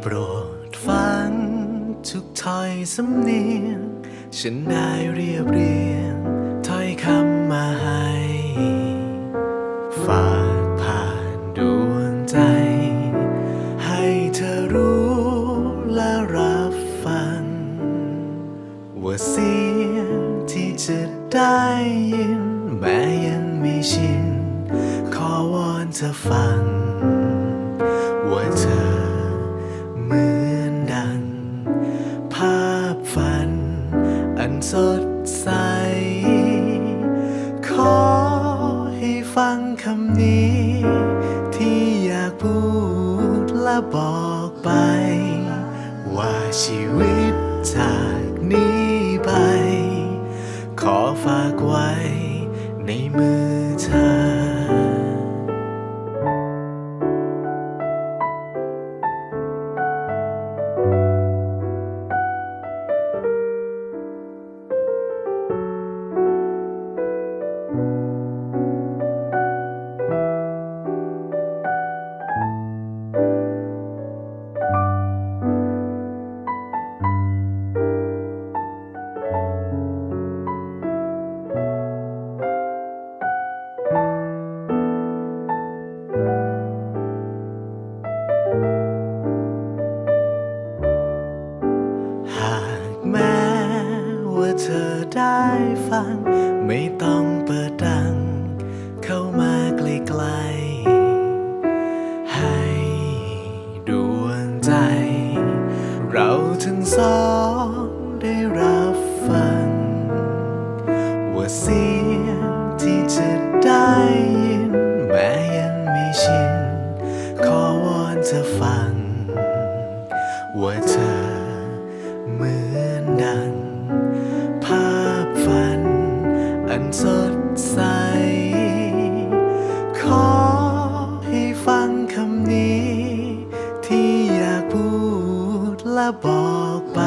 โปรดฟังทุกถ้อยสำเนียง ฉันได้เรียบเรียงถ้อยคำมาให้ฝากผ่านดวงใจ ให้เธอรู้และรับฟัง ว่าเสีย ได้ยิน แม้ยังไม่ชิน ขอวอนเธอฟัง ว่าเธอเหมือนดัง ภาพฝัน อันสดใส ขอให้ฟังคำนี้ ที่อยากพูดและบอกไปากไว้ในมือ เธอได้ฟัง ไม่ต้องเปิดดัง เข้ามาใกลๆ ให้ดวงใจ เราทั้งสองได้รับฟัง ว่าเสียงที่จะได้ยิน แม้ยังไม่ชิน ขอวอนเธอฟัง ว่าเธอ อันสดใส ขอให้ฟังคำนี้ ที่อยากพูดและบอกไป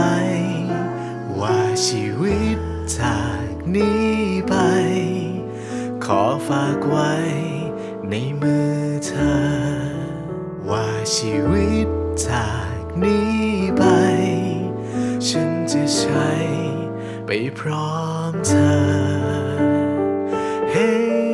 ว่าชีวิตจากนี้ไป ขอฝากไว้ในมือเธอ ว่าชีวิตจากนี้ไป ฉันจะใช้ไปพร้อมเธอ Hey